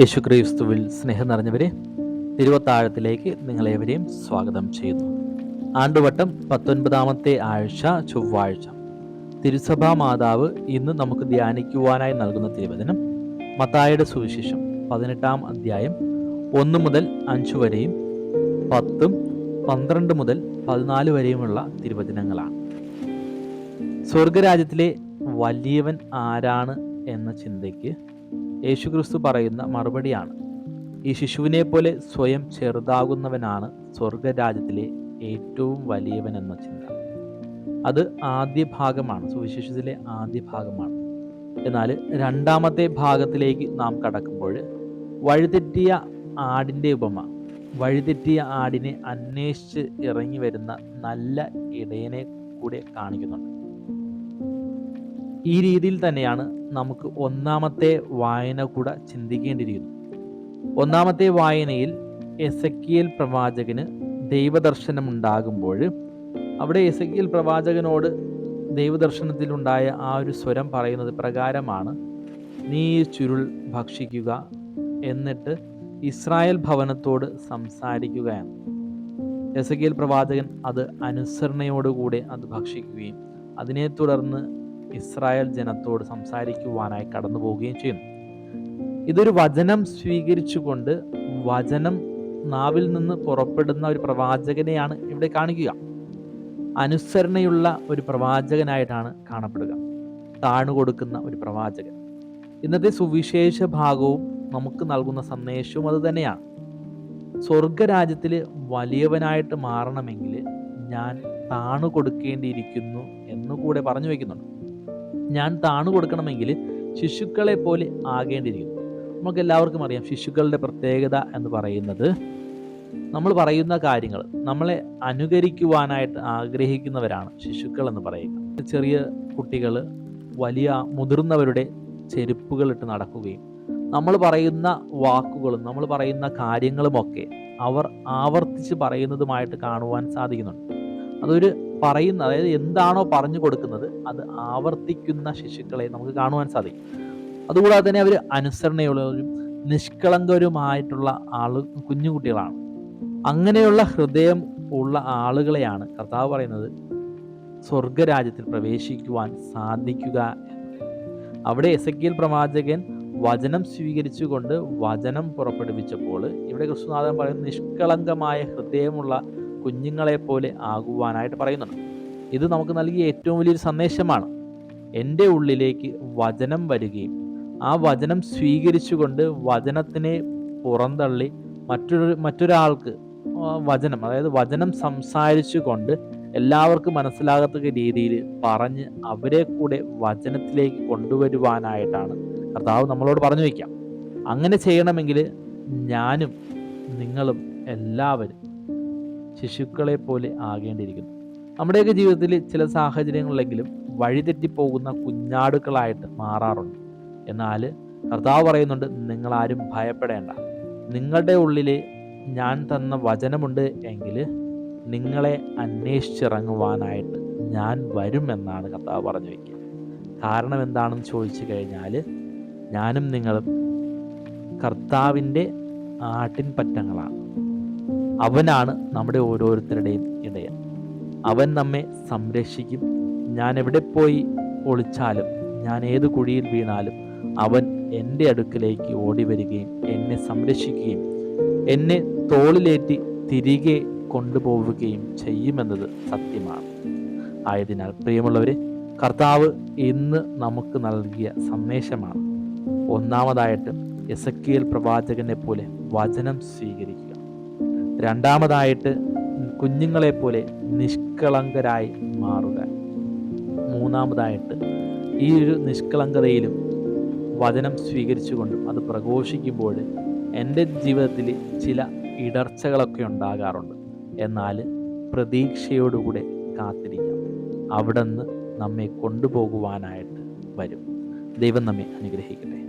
യേശുക്രിസ്തുവിൽ സ്നേഹം നിറഞ്ഞവരെ തിരുവത്താഴത്തിലേക്ക് നിങ്ങളേവരെയും സ്വാഗതം ചെയ്യുന്നു. ആണ്ടുവട്ടം പത്തൊൻപതാമത്തെ ആഴ്ച ചൊവ്വാഴ്ച. തിരുസഭാ മാതാവ് ഇന്ന് നമുക്ക് ധ്യാനിക്കുവാനായി നൽകുന്ന തിരുവചനം മത്തായുടെ സുവിശേഷം പതിനെട്ടാം അധ്യായം ഒന്ന് മുതൽ അഞ്ച് വരെയും പത്തും പന്ത്രണ്ട് മുതൽ പതിനാല് വരെയുമുള്ള തിരുവചനങ്ങളാണ്. സ്വർഗരാജ്യത്തിലെ വലിയവൻ ആരാണ് എന്ന ചിന്തയ്ക്ക് യേശുക്രിസ്തു പറയുന്ന മറുപടിയാണ്. ഈ ശിശുവിനെ പോലെ സ്വയം ചെറുതാകുന്നവനാണ് സ്വർഗരാജ്യത്തിലെ ഏറ്റവും വലിയവൻ എന്ന ചിന്ത. അത് ആദ്യ ഭാഗമാണ് സുവിശേഷത്തിലെ ആദ്യ ഭാഗമാണ് എന്നാൽ രണ്ടാമത്തെ ഭാഗത്തിലേക്ക് നാം കടക്കുമ്പോൾ വഴിതെറ്റിയ ആടിന്റെ ഉപമ വഴിതെറ്റിയ ആടിനെ അന്വേഷിച്ച് ഇറങ്ങി വരുന്ന നല്ല ഇടയനെ കൂടെ കാണിക്കുന്നുണ്ട്. ഈ രീതിയിൽ തന്നെയാണ് നമുക്ക് ഒന്നാമത്തെ വായന കൂടെ ചിന്തിക്കേണ്ടിയിരിക്കുന്നു ഒന്നാമത്തെ വായനയിൽ എസക്കിയൽ പ്രവാചകന് ദൈവദർശനമുണ്ടാകുമ്പോൾ അവിടെ എസക്കിയൽ പ്രവാചകനോട് ദൈവദർശനത്തിലുണ്ടായ ആ ഒരു സ്വരം പറയുന്നത് പ്രകാരമാണ് നീ ചുരുൾ ഭക്ഷിക്കുക എന്നിട്ട് ഇസ്രായേൽ ഭവനത്തോട് സംസാരിക്കുകയാണ് എസക്കിയൽ പ്രവാചകൻ അത് അനുസരണയോടുകൂടെ അത് ഭക്ഷിക്കുകയും അതിനെ തുടർന്ന് ഇസ്രായേൽ ജനത്തോട് സംസാരിക്കുവാനായി കടന്നു പോവുകയും ചെയ്യുന്നു. ഇതൊരു വചനം സ്വീകരിച്ചുകൊണ്ട് വചനം നാവിൽ നിന്ന് പുറപ്പെടുന്ന ഒരു പ്രവാചകനെയാണ് ഇവിടെ കാണിക്കുക. അനുസരണയുള്ള ഒരു പ്രവാചകനായിട്ടാണ് കാണപ്പെടുക. താണു കൊടുക്കുന്ന ഒരു പ്രവാചകൻ. ഇന്നത്തെ സുവിശേഷ ഭാഗവും നമുക്ക് നൽകുന്ന സന്ദേശവും അത് തന്നെയാണ്. സ്വർഗരാജ്യത്തിൽ വലിയവനായിട്ട് മാറണമെങ്കിൽ ഞാൻ താണു കൊടുക്കേണ്ടിയിരിക്കുന്നു എന്നുകൂടെ പറഞ്ഞു വയ്ക്കുന്നുണ്ട്. ഞാൻ താണു കൊടുക്കണമെങ്കിൽ ശിശുക്കളെ പോലെ ആകേണ്ടിയിരിക്കുന്നു. നമുക്ക് എല്ലാവർക്കും അറിയാം ശിശുക്കളുടെ പ്രത്യേകത എന്ന് പറയുന്നത് നമ്മൾ പറയുന്ന കാര്യങ്ങൾ നമ്മളെ അനുകരിക്കുവാനായിട്ട് ആഗ്രഹിക്കുന്നവരാണ് ശിശുക്കൾ എന്ന് പറയുക ചെറിയ കുട്ടികൾ വലിയ മുതിർന്നവരുടെ ചെരുപ്പുകൾ ഇട്ട് നടക്കുകയും നമ്മൾ പറയുന്ന വാക്കുകളും നമ്മൾ പറയുന്ന കാര്യങ്ങളുമൊക്കെ അവർ ആവർത്തിച്ച് പറയുന്നതുമായിട്ട് കാണുവാൻ സാധിക്കുന്നുണ്ട്. അതൊരു പറയുന്ന അതായത് എന്താണോ പറഞ്ഞു കൊടുക്കുന്നത് അത് ആവർത്തിക്കുന്ന ശിശുക്കളെ നമുക്ക് കാണുവാൻ സാധിക്കും. അതുകൂടാതെ തന്നെ അവർ അനുസരണയുള്ളവരും നിഷ്കളങ്കരുമായിട്ടുള്ള ആൾ കുഞ്ഞുകുട്ടികളാണ് അങ്ങനെയുള്ള ഹൃദയം ഉള്ള ആളുകളെയാണ് കർത്താവ് പറയുന്നത് സ്വർഗരാജ്യത്തിൽ പ്രവേശിക്കുവാൻ സാധിക്കുക അവിടെ എസക്കിയൽ പ്രവാചകൻ വചനം സ്വീകരിച്ചുകൊണ്ട് വചനം പുറപ്പെടുവിച്ചപ്പോൾ ഇവിടെ കൃഷ്ണനാഥൻ പറയുന്നത് നിഷ്കളങ്കമായ ഹൃദയമുള്ള കുഞ്ഞുങ്ങളെ പോലെ ആകുവാനായിട്ട് പറയുന്നുണ്ട്. ഇത് നമുക്ക് നൽകിയ ഏറ്റവും വലിയൊരു സന്ദേശമാണ്. എന്റെ ഉള്ളിലേക്ക് വചനം വരികയും ആ വചനം സ്വീകരിച്ചുകൊണ്ട് വചനത്തിനെ പുറന്തള്ളി മറ്റൊരു മറ്റൊരാൾക്ക് വചനം അതായത് വചനം സംസാരിച്ചു കൊണ്ട് എല്ലാവർക്കും മനസ്സിലാകത്തക്ക രീതിയിൽ പറഞ്ഞ് അവരെ കൂടെ വചനത്തിലേക്ക് കൊണ്ടുവരുവാനായിട്ടാണ്. കർത്താവ് നമ്മളോട് പറഞ്ഞു വയ്ക്കാം. അങ്ങനെ ചെയ്യണമെങ്കിൽ ഞാനും നിങ്ങളും എല്ലാവരും ശിശുക്കളെ പോലെ ആകേണ്ടിയിരിക്കുന്നു. നമ്മുടെയൊക്കെ ജീവിതത്തിൽ ചില സാഹചര്യങ്ങളിലെങ്കിലും വഴിതെറ്റിപ്പോകുന്ന കുഞ്ഞാടുക്കളായിട്ട് മാറാറുണ്ട്. എന്നാൽ കർത്താവ് പറയുന്നുണ്ട് നിങ്ങളാരും ഭയപ്പെടേണ്ട. നിങ്ങളുടെ ഉള്ളിൽ ഞാൻ തന്ന വചനമുണ്ട് എങ്കിൽ നിങ്ങളെ അന്വേഷിച്ചിറങ്ങുവാനായിട്ട് ഞാൻ വരുമെന്നാണ് കർത്താവ് പറഞ്ഞു വയ്ക്കുക. കാരണം എന്താണെന്ന് ചോദിച്ചു കഴിഞ്ഞാൽ ഞാനും നിങ്ങളും കർത്താവിന്റെ ആട്ടിൻപറ്റങ്ങളാണ്. അവനാണ് നമ്മുടെ ഓരോരുത്തരുടെയും ഇടയൻ. അവൻ നമ്മെ സംരക്ഷിക്കും. ഞാൻ എവിടെ പോയി ഒളിച്ചാലും ഞാൻ ഏത് കുഴിയിൽ വീണാലും അവൻ എന്റെ അടുക്കിലേക്ക് ഓടി വരികയും എന്നെ സംരക്ഷിക്കുകയും എന്നെ തോളിലേറ്റി തിരികെ കൊണ്ടുപോവുകയും ചെയ്യുമെന്നത് സത്യമാണ്. ആയതിനാൽ പ്രിയമുള്ളവരെ കർത്താവ് ഇന്ന് നമുക്ക് നൽകിയ സന്ദേശമാണ്. ഒന്നാമതായിട്ട് എസക്കിയൽ പ്രവാചകനെ പോലെ വചനം സ്വീകരിക്കുക. രണ്ടാമതായിട്ട് കുഞ്ഞുങ്ങളെപ്പോലെ നിഷ്കളങ്കരായി മാറുക. മൂന്നാമതായിട്ട് ഈ ഒരു നിഷ്കളങ്കതയിലും വചനം സ്വീകരിച്ചുകൊണ്ടും അത് പ്രഘോഷിക്കുമ്പോൾ എന്റെ ജീവിതത്തിൽ ചില ഇടർച്ചകളൊക്കെ ഉണ്ടാകാറുണ്ട്. എന്നാൽ പ്രതീക്ഷയോടുകൂടെ കാത്തിരിക്കാം. അവിടെ നിന്ന് നമ്മെ കൊണ്ടുപോകുവാനായിട്ട് വരും. ദൈവം നമ്മെ അനുഗ്രഹിക്കട്ടെ.